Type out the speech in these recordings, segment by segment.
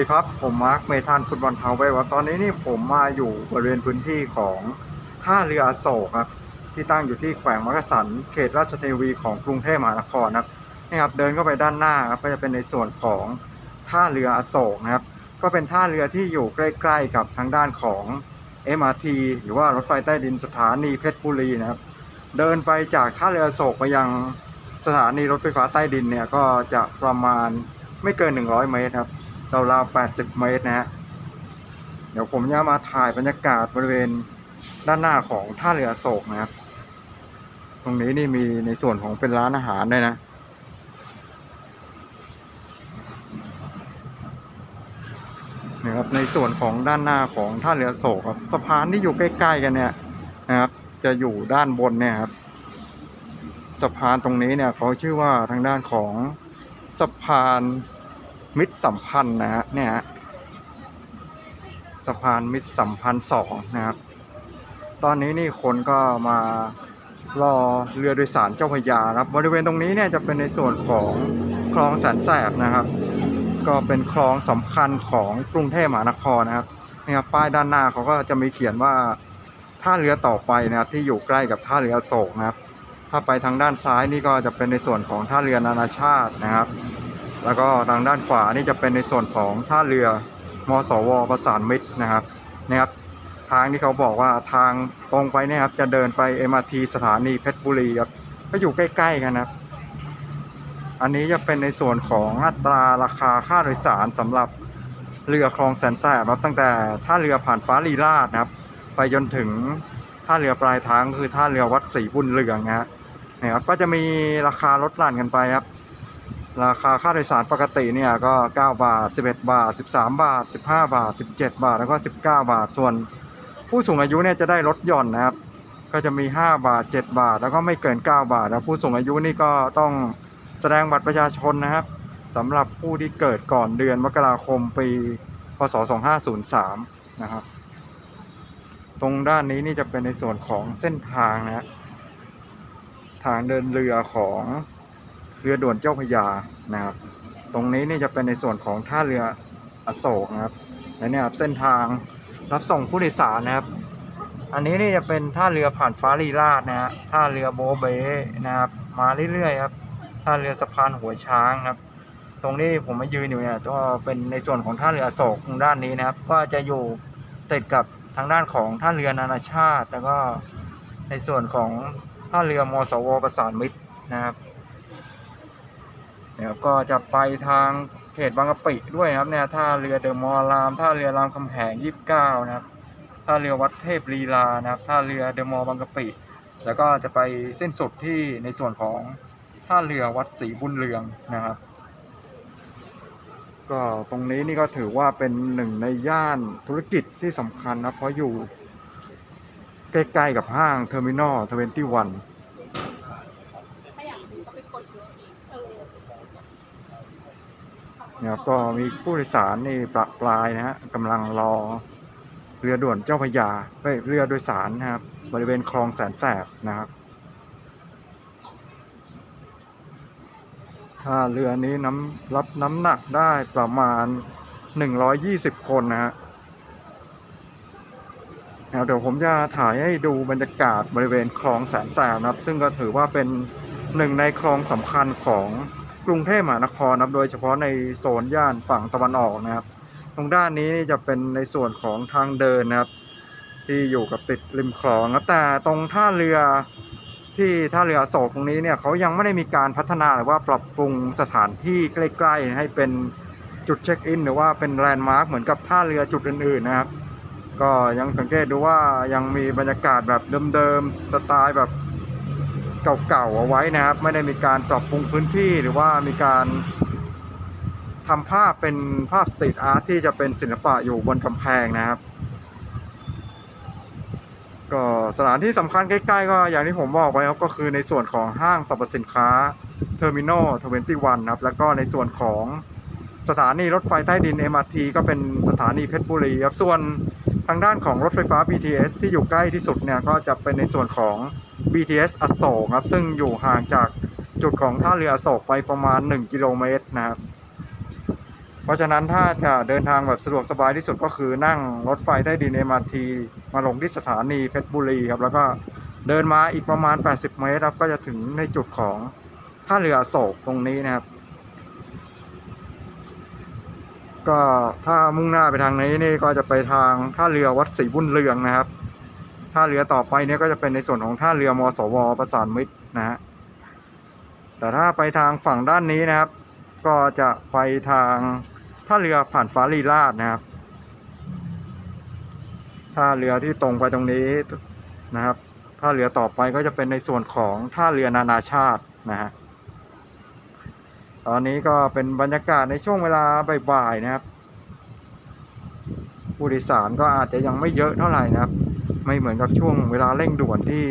ดีครับ ผมมาร์คเมทันฟุตบอลเทาไว้ว่าตอนนี้นี่ผมมาอยู่บริเวณพื้นที่ของท่าเรืออโศกครับที่ตั้งอยู่ที่แขวงมักกะสันเขตราชเทวีของกรุงเทพมหานครนะครับนี่ครับเดินเข้าไปด้านหน้าครับก็จะเป็นในส่วนของท่าเรืออโศกนะครับ ก็เป็นท่าเรือที่อยู่ใกล้ ๆ กับทางด้านของ MRT หรือว่ารถไฟใต้ดินสถานีเพชรบุรีนะครับ เดินไปจากท่าเรืออโศกไปยังสถานีรถไฟฟ้าใต้ดินเนี่ยก็จะประมาณไม่เกิน 100 เมตรครับ ราวๆ80 เมตรนะฮะ เดี๋ยวผมจะมาถ่ายบรรยากาศบริเวณด้านหน้าของท่าเรือโศกนะครับ ตรงนี้นี่มีในส่วนของเป็นร้านอาหารด้วยนะ นะครับในส่วนของด้านหน้าของท่าเรืออโศกครับสะพานที่อยู่ใกล้ๆกันเนี่ยนะครับ จะอยู่ด้านบนเนี่ยครับสะพานตรงนี้เนี่ยเขาชื่อว่าทางด้านของสะพาน มิตรสัมพันธ์นะฮะเนี่ยฮะสะพานมิตรสัมพันธ์สองนะครับ ตอนนี้นี่คนก็มารอเรือโดยสารเจ้าพยาครับ บริเวณตรงนี้เนี่ยจะเป็นในส่วนของคลองแสนแสบนะครับ ก็เป็นคลองสำคัญของกรุงเทพมหานครนะครับนี่ครับป้ายด้านหน้าเขาก็จะมีเขียนว่าท่าเรือต่อไปนะครับที่อยู่ใกล้กับท่าเรือโศกนะครับ ถ้าไปทางด้านซ้ายนี่ก็จะเป็นในส่วนของท่าเรือนานาชาตินะครับ แล้วก็ทางด้านขวานี่จะเป็นในส่วนของท่าเรือมสวประสานมิตรนะครับนะครับทางที่เขาบอกว่าทางตรงไปเนี่ยครับจะเดินไป MRT สถานีเพชรบุรีครับก็อยู่ใกล้ๆกันนะครับอันนี้จะเป็นในส่วนของอัตราราคาค่าโดยสารสำหรับเรือคลองแสนแสบครับตั้งแต่ท่าเรือผ่านฟ้าลีลาดนะครับ ไปจนถึงท่าเรือปลายทางคือท่าเรือวัดศรีบุญเรืองนะฮะนี่ยครับก็จะมีราคาลดหลั่นกันไปครับ ราคาค่าโดยสารปกติเนี่ยก็ 9 บาท 11 บาท 13 บาท 15 บาท 17 บาท แล้วก็ 19 บาท ส่วน ผู้สูงอายุเนี่ยจะได้ลดหย่อนนะครับ ก็จะมี 5 บาท 7 บาท แล้วก็ไม่เกิน 9 บาท แล้วผู้สูงอายุนี่ก็ต้องแสดงบัตรประชาชนนะครับสำหรับผู้ที่เกิดก่อนเดือนมกราคมปี พศ 2503 นะครับ ตรงด้านนี้นี่จะเป็นในส่วนของเส้นทางนะทางเดินเรือของ เรือด่วนเจ้าพยานะครับ ตรงนี้นี่จะเป็นในส่วนของท่าเรืออโศกนะครับและเนี่ยครับเส้นทางรับส่งผู้โดยสารนะครับ อันนี้นี่จะเป็นท่าเรือผ่านฟ้าลีลาดนะฮะท่าเรือโบเบนะครับ มาเรื่อยๆครับท่าเรือสะพานหัวช้างครับ ตรงนี้ผมมายืนอยู่เนี่ยก็เป็นในส่วนของท่าเรืออโศกทางด้านนี้นะครับ ก็จะอยู่ติดกับทางด้านของท่าเรือนานาชาติ แล้วก็ในส่วนของท่าเรือมสวประสานมิตรนะครับ เนี่ยก็จะไปทางเขตบางกะปิด้วยนะครับเนี่ยท่าเรือเดอะมอลล์รามท่าเรือรามคำแหง29นะครับท่าเรือวัดเทพลีลานะครับท่าเรือเดอะมอลล์บางกะปิ แล้วก็จะไปเส้นสุดที่ในส่วนของท่าเรือวัดศรีบุญเรืองนะครับ ก็ตรงนี้นี่ก็ถือว่าเป็นหนึ่งในย่านธุรกิจที่สำคัญนะเพราะอยู่ใกล้ๆกับห้างเทอร์มินอลทเวนตี้วัน เนี่ยครับก็มีผู้โดยสารนี่ประปรายนะฮะกำลังรอเรือด่วนเจ้าพยาเรือโดยสารนะครับ บริเวณคลองแสนแสบนะครับ ถ้าเรือนี้น้ำรับน้ำหนักได้ประมาณ 120 คนนะฮะเดี๋ยวผมจะถ่ายให้ดูบรรยากาศบริเวณคลองแสนแสบนะครับ ซึ่งก็ถือว่าเป็น หนึ่งในคลองสำคัญของกรุงเทพมหานครนะครับโดยเฉพาะในโซนย่านฝั่งตะวันออกนะครับ ตรงด้านนี้นี่จะเป็นในส่วนของทางเดินนะครับ ที่อยู่กับติดริมคลองนะแต่ตรงท่าเรือที่ท่าเรืออโศกตรงนี้เนี่ยเขายังไม่ได้มีการพัฒนาหรือว่าปรับปรุงสถานที่ใกล้ๆ ให้เป็นจุดเช็คอินหรือว่าเป็นแลนด์มาร์คเหมือนกับท่าเรือจุดอื่นๆนะครับ ก็ยังสังเกตดูว่ายังมีบรรยากาศแบบเดิมๆสไตล์แบบ เก่าๆเอาไว้นะครับ ไม่ได้มีการปรับปรุงพื้นที่หรือว่ามีการทำภาพเป็นภาพสตรีทอาร์ตที่จะเป็นศิลปะอยู่บนกำแพงนะครับ ก็สถานที่สำคัญใกล้ๆ ก็อย่างที่ผมบอกไปครับก็คือในส่วนของห้างสรรพสินค้าเทอร์มินอลทเวนตี้วันครับ แล้วก็ในส่วนของสถานีรถไฟใต้ดิน MRT ก็เป็นสถานีเพชรบุรีครับส่วนทางด้านของรถไฟฟ้า BTS ที่อยู่ใกล้ที่สุดเนี่ยก็จะเป็นในส่วนของ BTS อโศกครับ ซึ่งอยู่ห่างจากจุดของท่าเรืออโศกไปประมาณ 1 กิโลเมตรนะครับ เพราะฉะนั้นถ้าจะเดินทางแบบสะดวกสบายที่สุดก็คือนั่งรถไฟใต้ดิน MRT มาลงที่สถานีเพชรบุรีครับ แล้วก็เดินมาอีกประมาณ 80 เมตรครับ ก็จะถึงในจุดของท่าเรืออโศกตรงนี้นะครับ ก็ถ้ามุ่งหน้าไปทางนี้นี่ก็จะไปทางท่าเรือวัดศรีบุญเรืองนะครับ ท่าเรือต่อไปเนี่ยก็จะเป็นในส่วนของท่าเรือมสว ประสานมิตรนะฮะแต่ถ้าไปทางฝั่งด้านนี้นะครับ ก็จะไปทางท่าเรือผ่านฟ้าลีลาดนะครับท่าเรือที่ตรงไปตรงนี้นะครับท่าเรือต่อไปก็จะเป็นในส่วนของท่าเรือนานาชาตินะฮะตอนนี้ก็เป็นบรรยากาศในช่วงเวลาบ่ายๆนะครับผู้โดยสารก็อาจจะยังไม่เยอะเท่าไหร่นะครับ ไม่เหมือนกับช่วงเวลาเร่งด่วนที่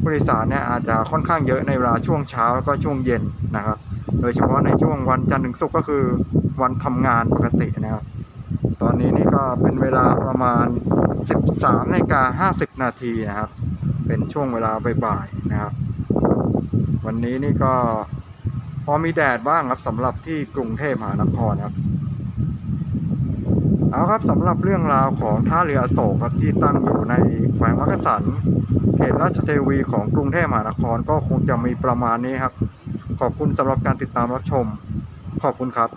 ผู้โดยสารเนี่ยอาจจะค่อนข้างเยอะในเวลาช่วงเช้าแล้วก็ช่วงเย็นนะครับ โดยเฉพาะในช่วงวันจันทร์ถึงศุกร์ก็คือวันทำงานปกตินะครับ ตอนนี้นี่ก็เป็นเวลาประมาณ 13นาฬิกา50 นาทีนะครับ เป็นช่วงเวลาบ่ายๆนะครับ วันนี้นี่ก็พอมีแดดบ้างครับสำหรับที่กรุงเทพมหานครครับ เอาครับสำหรับเรื่องราวของท่าเรืออโศกครับที่ตั้งอยู่ในแขวงมักกะสันเขตราชเทวีของกรุงเทพมหานครก็คงจะมีประมาณนี้ครับ ขอบคุณสำหรับการติดตามรับชม ขอบคุณครับ